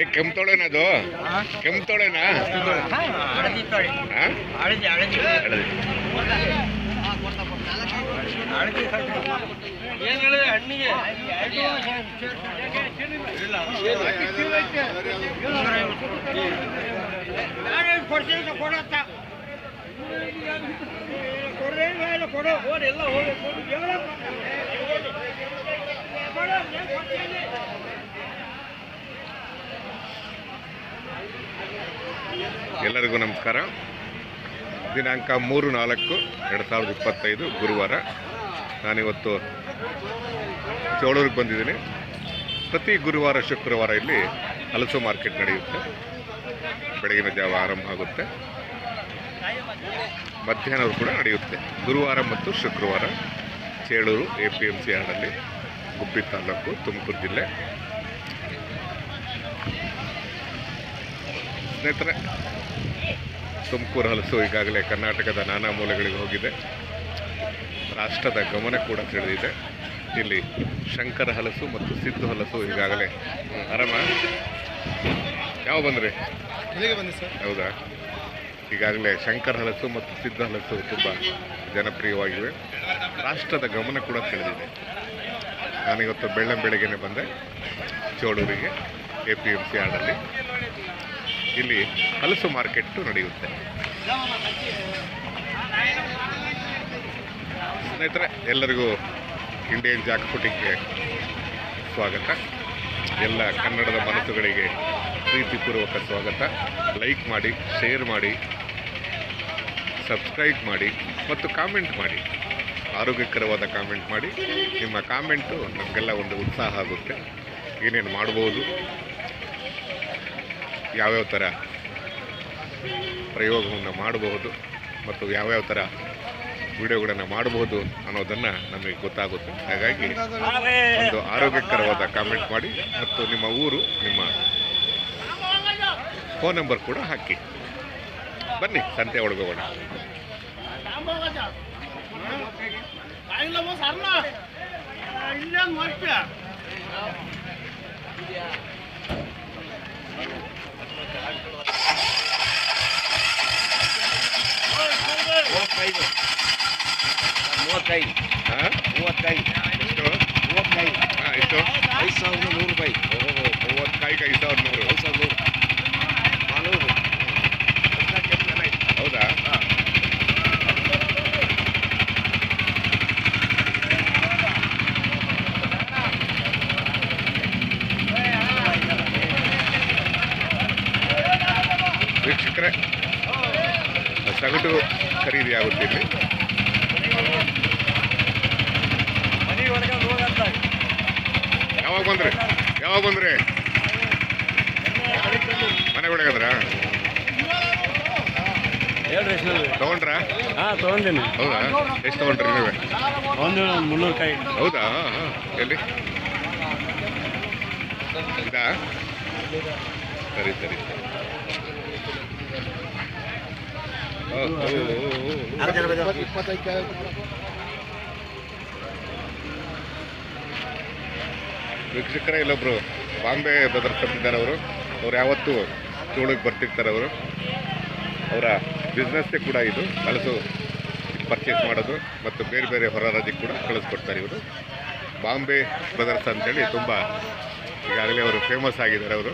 ಏ ಕೆಂಪುತೊಳೆನಾ ಅದು? ಕೆಂಪುತೊಳೆನಾ ಹಾ? ಹಳದಿ. ಎಲ್ಲರಿಗೂ ನಮಸ್ಕಾರ. ದಿನಾಂಕ ಮೂರು ನಾಲ್ಕು ಎರಡು ಸಾವಿರದ ಇಪ್ಪತ್ತೈದು ಗುರುವಾರ. ನಾನಿವತ್ತು ಚೋಳೂರಿಗೆ ಬಂದಿದ್ದೀನಿ. ಪ್ರತಿ ಗುರುವಾರ, ಶುಕ್ರವಾರ ಇಲ್ಲಿ ಹಲಸು ಮಾರ್ಕೆಟ್ ನಡೆಯುತ್ತೆ. ಬೆಳಗಿನ ಜಾವ ಆರಂಭ ಆಗುತ್ತೆ. ಮಧ್ಯಾಹ್ನವೂ ಕೂಡ ನಡೆಯುತ್ತೆ. ಗುರುವಾರ ಮತ್ತು ಶುಕ್ರವಾರ Chelur A P M C ಯಾರ್ಡಲ್ಲಿ Gubbi taluk, Tumakuru ಜಿಲ್ಲೆ. ಸ್ನೇಹಿತರೆ, ತುಮಕೂರು ಹಲಸು ಈಗಾಗಲೇ ಕರ್ನಾಟಕದ ನಾನಾ ಮೂಲೆಗಳಿಗೆ ಹೋಗಿದೆ. ರಾಷ್ಟ್ರದ ಗಮನ ಕೂಡ ಸೆಳೆದಿದೆ. ಇಲ್ಲಿ ಶಂಕರ ಹಲಸು ಮತ್ತು ಸಿದ್ದು ಹಲಸು ಈಗಾಗಲೇ. ಆರಾಮ? ಯಾವ ಬಂದ್ರಿ? ಇಲ್ಲಿಗೆ ಬಂದೆ ಸರ್. ಹೌದಾ? ಈಗಾಗಲೇ ಶಂಕರ ಹಲಸು ಮತ್ತು ಸಿದ್ಧ ಹಲಸು ತುಂಬ ಜನಪ್ರಿಯವಾಗಿವೆ. ರಾಷ್ಟ್ರದ ಗಮನ ಕೂಡ ಸೆಳೆದಿದೆ. ನಾನಿವತ್ತು ಬೆಳ್ಳಂ ಬೆಳಗ್ಗೆನೆ ಬಂದೆ ಚೋಳೂರಿಗೆ ಎ ಪಿ ಎಂ ಸಿ ಆರ್ಡಲ್ಲಿ ಇಲ್ಲಿ ಹಲಸು ಮಾರ್ಕೆಟ್ಟು ನಡೆಯುತ್ತೆ. ಸ್ನೇಹಿತರೆ ಎಲ್ಲರಿಗೂ ಇಂಡಿಯನ್ ಜಾಕ್ ಫುಟಿಂಗ್ಗೆ ಸ್ವಾಗತ. ಎಲ್ಲ ಕನ್ನಡದ ಮನಸ್ಸುಗಳಿಗೆ ಪ್ರೀತಿಪೂರ್ವಕ ಸ್ವಾಗತ. ಲೈಕ್ ಮಾಡಿ ಶೇರ್ ಮಾಡಿ ಸಬ್ಸ್ಕ್ರೈಬ್ ಮಾಡಿ ಮತ್ತು ಕಾಮೆಂಟ್ ಮಾಡಿ. ಆರೋಗ್ಯಕರವಾದ ಕಾಮೆಂಟ್ ಮಾಡಿ. ನಿಮ್ಮ ಕಾಮೆಂಟು ನಮಗೆಲ್ಲ ಒಂದು ಉತ್ಸಾಹ ಆಗುತ್ತೆ. ಏನೇನು ಮಾಡ್ಬೋದು? ಯಾವ್ಯಾವ ಥರ ಪ್ರಯೋಗವನ್ನು ಮಾಡಬಹುದು ಮತ್ತು ಯಾವ್ಯಾವ ಥರ ವಿಡಿಯೋಗಳನ್ನು ಮಾಡಬಹುದು ಅನ್ನೋದನ್ನು ನಮಗೆ ಗೊತ್ತಾಗುತ್ತೆ. ಹಾಗಾಗಿ ಒಂದು ಆರೋಗ್ಯಕರವಾದ ಕಾಮೆಂಟ್ ಮಾಡಿ ಮತ್ತು ನಿಮ್ಮ ಊರು ನಿಮ್ಮ ಫೋನ್ ನಂಬರ್ ಕೂಡ ಹಾಕಿ. ಬನ್ನಿ ಸಂತೆ ಒಳಗೋಗೋಣ. ಮೂವತ್ತೈದು. ಹಾಂ? ಮೂವತ್ತೈದು. ಎಷ್ಟು? ಮೂವತ್ತೈದು. ಹಾಂ ಎಷ್ಟು? ಐದು ಸಾವಿರದ ನೂರು ರೂಪಾಯಿ ಓಹೋ ಮೂವತ್ತೈದು ಐದು ಸಾವಿರದ ನೂರು. ಐದು ಸಾವಿರದ ನೂರು. ನಾನೂರು. ಹೌದಾ? ವೀಕ್ಷಕರೇ ಸಗಟು ಖರೀದಿ ಆಗುತ್ತೆ ಇಲ್ಲಿ ಯಾವಾಗ ಬಂದ್ರಿ? ಯಾವಾಗ ಬಂದ್ರಿ? ಮನೆ ಒಳಗದ್ರ ಹೇಳ್ರಿ ಎಷ್ಟು ತಗೊಂಡ್ರಾ? ಹಾಂ ತೊಗೊಂಡಿನಿ. ಹೌದಾ? ಎಷ್ಟು ತಗೊಂಡ್ರಿ ನೀವೇ? ಒಂದು ಮುನ್ನೂರು ಕಾಯಿ. ಹೌದಾ? ಹಾಂ ಎಲ್ಲಿ? ಇದಾ? ಸರಿ ಸರಿ. ಓ, ವೀಕ್ಷಕರೇ ಇಲ್ಲೊಬ್ಬರು ಬಾಂಬೆ ಬ್ರದರ್ಸ್ ಅಂತಿದ್ದಾರೆ ಅವರು. ಅವ್ರು ಯಾವತ್ತೂ ಚೋಳಿಗೆ ಬರ್ತಿರ್ತಾರೆ ಅವರು. ಅವರ ಬಿಸ್ನೆಸ್ಸೇ ಕೂಡ ಇದು ಕಳಿಸು ಪರ್ಚೇಸ್ ಮಾಡೋದು ಮತ್ತು ಬೇರೆ ಬೇರೆ ಹೊರ ರಾಜ್ಯಕ್ಕೆ ಕೂಡ ಕಳಿಸ್ಕೊಡ್ತಾರೆ ಇವರು. ಬಾಂಬೆ ಬ್ರದರ್ಸ್ ಅಂತೇಳಿ ತುಂಬ ಈಗಾಗಲೇ ಅವರು ಫೇಮಸ್ ಆಗಿದ್ದಾರೆ ಅವರು.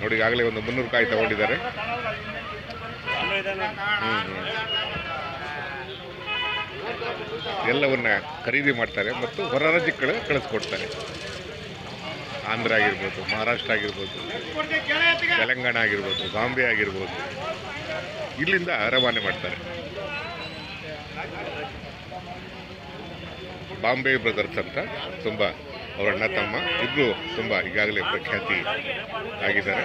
ನೋಡಿ, ಈಗಾಗಲೇ ಒಂದು ಮುನ್ನೂರು ಕಾಯಿ ತಗೊಂಡಿದ್ದಾರೆ. ಎಲ್ಲವನ್ನ ಖರೀದಿ ಮಾಡ್ತಾರೆ ಮತ್ತು ಹೊರ ರಾಜ್ಯಕ್ಕೆ ಕಳಿಸ್ಕೊಡ್ತಾರೆ. ಆಂಧ್ರ ಆಗಿರ್ಬೋದು, ಮಹಾರಾಷ್ಟ್ರ ಆಗಿರ್ಬೋದು, ತೆಲಂಗಾಣ ಆಗಿರ್ಬೋದು, ಬಾಂಬೆ ಆಗಿರ್ಬೋದು. ಇಲ್ಲಿಂದ ರವಾನೆ ಮಾಡ್ತಾರೆ. ಬಾಂಬೆ ಬ್ರದರ್ಸ್ ಅಂತ ತುಂಬ ಅವರ ಅಣ್ಣ, ತಮ್ಮ ಇಬ್ಬರು ತುಂಬ ಈಗಾಗಲೇ ಪ್ರಖ್ಯಾತಿ ಆಗಿದ್ದಾರೆ.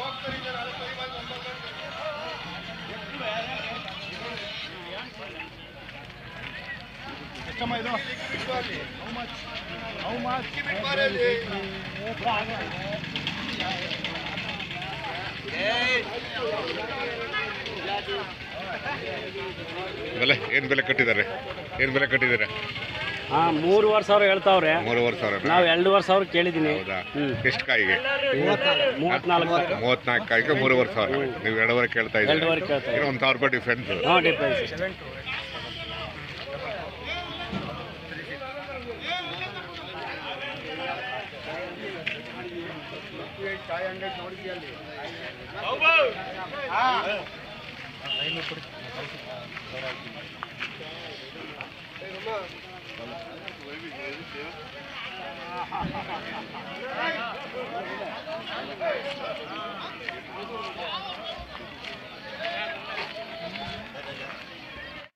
ಮಚ್ ಬೆಲೆ ಏನು ಬೆಲೆ ಕಟ್ಟಿದ್ದಾರೆ? ಏನು ಬೆಲೆ ಕಟ್ಟಿದ್ದಾರೆ? ಹಾ ಮೂರುವರೆ ಸಾವಿರ ಹೇಳ್ತಾವ್ರೆ. ಮೂರುವರೆ ಸಾವಿರ ನಾವು ಎರಡೂವರೆ ಸಾವಿರ ಕೇಳಿದ್ದೀನಿ ಹೌದಾ. ಎಷ್ಟು ಕಾಯಿಗೆ? ಮೂವತ್ನಾಲ್ಕು. ಮೂವತ್ನಾಲ್ಕು. ಕಾಯಿಗೆ ಮೂರುವರೆ ಸಾವಿರ. ನೀವು ಎರಡೂವರೆ ಕೇಳ್ತಾ ಇದ್ದೀರಿ? ಎರಡೂವರೆ ಕೇಳ್ತಾ ಏನೋ ಒಂದು ಸಾವಿರ ರೂಪಾಯಿ ಡಿಫ್ರೆನ್ಸ್ ಹಾಂ ಡಿಫ್ರೆನ್ಸ್ ಆ